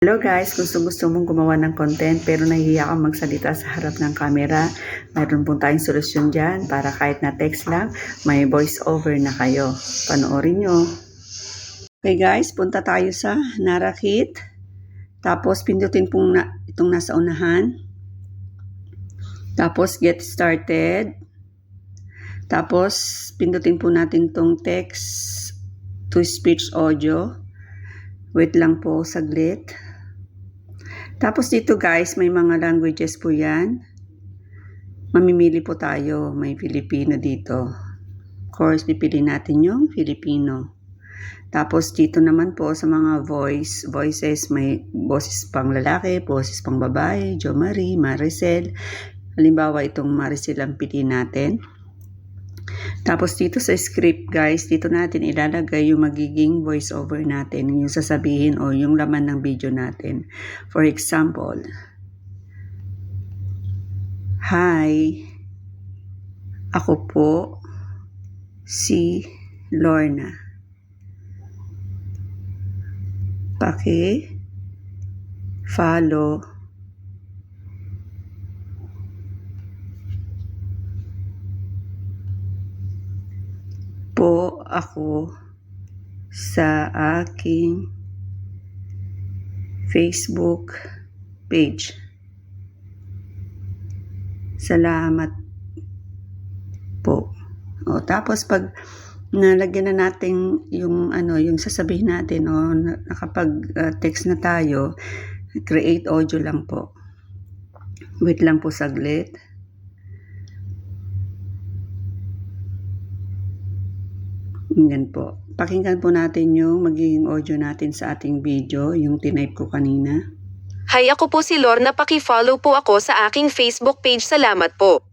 Hello guys, gusto gusto mong gumawa ng content pero nahihiya kang magsalita sa harap ng camera, mayroon pong tayong solusyon dyan para kahit na text lang, may voice over na kayo. Panoorin nyo. Okay guys, punta tayo sa Narakit. Tapos pindutin pong na, itong nasa unahan. Tapos get started. Tapos pindutin po natin tong text to speech audio. Wait lang po saglit. Tapos dito guys, may mga languages po yan. Mamimili po tayo. May Filipino dito. Of course, pipili natin yung Filipino. Tapos dito naman po sa mga voice, voices, may boses pang lalaki, boses pang babae, Jo Marie, Maricel. Halimbawa itong Maricel ang pili natin. Tapos dito sa script guys, dito natin ilalagay yung magiging voice over natin, yung sasabihin o yung laman ng video natin. For example, Hi, ako po si Lorna. Paki follow po ako sa aking Facebook page. Salamat po. O, tapos pag nalagyan na natin yung ano, yung sasabihin natin o nakapag-text na tayo, create audio lang po. Wait lang po saglit. Yan po. Pakinggan po natin yung magiging audio natin sa ating video, yung tinype ko kanina. Hi ako po si Lorna paki-follow po ako sa aking Facebook page salamat po.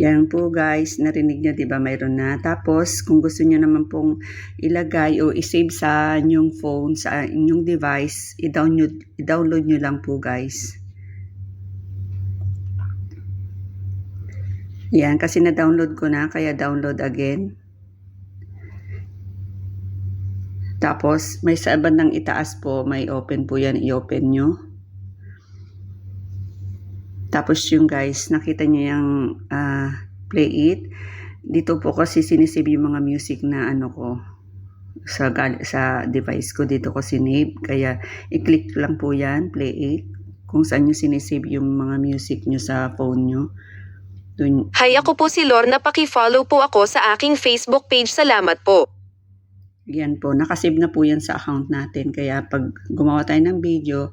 Yan po guys, narinig nyo 'di ba mayroon na. Tapos kung gusto niyo naman pong ilagay o i-save sa inyong phone, sa inyong device, i-download, i-download nyo lang po guys. Yan, kasi na-download ko na, kaya download again. Tapos, may sa bandang itaas po, may open po yan, i-open nyo. Tapos yung guys, nakita nyo yung ah, play it. Dito po kasi sinisave yung mga music na ano ko sa, sa device ko. Dito ko sinave. Kaya i-click lang po yan, play it. Kung saan nyo sinisave yung mga music nyo sa phone nyo. Dun, Hi ako po si Lorna paki-follow po ako sa aking Facebook page salamat po. Yan po, nakasave na po yan sa account natin. Kaya pag gumawa tayo ng video,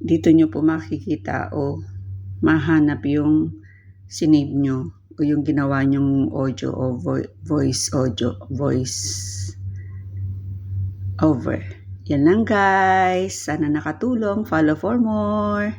dito nyo po makikita o mahanap yung sinave nyo o yung ginawa nyong audio o vo- voice audio, voice over. Yan lang guys. Sana nakatulong. Follow for more.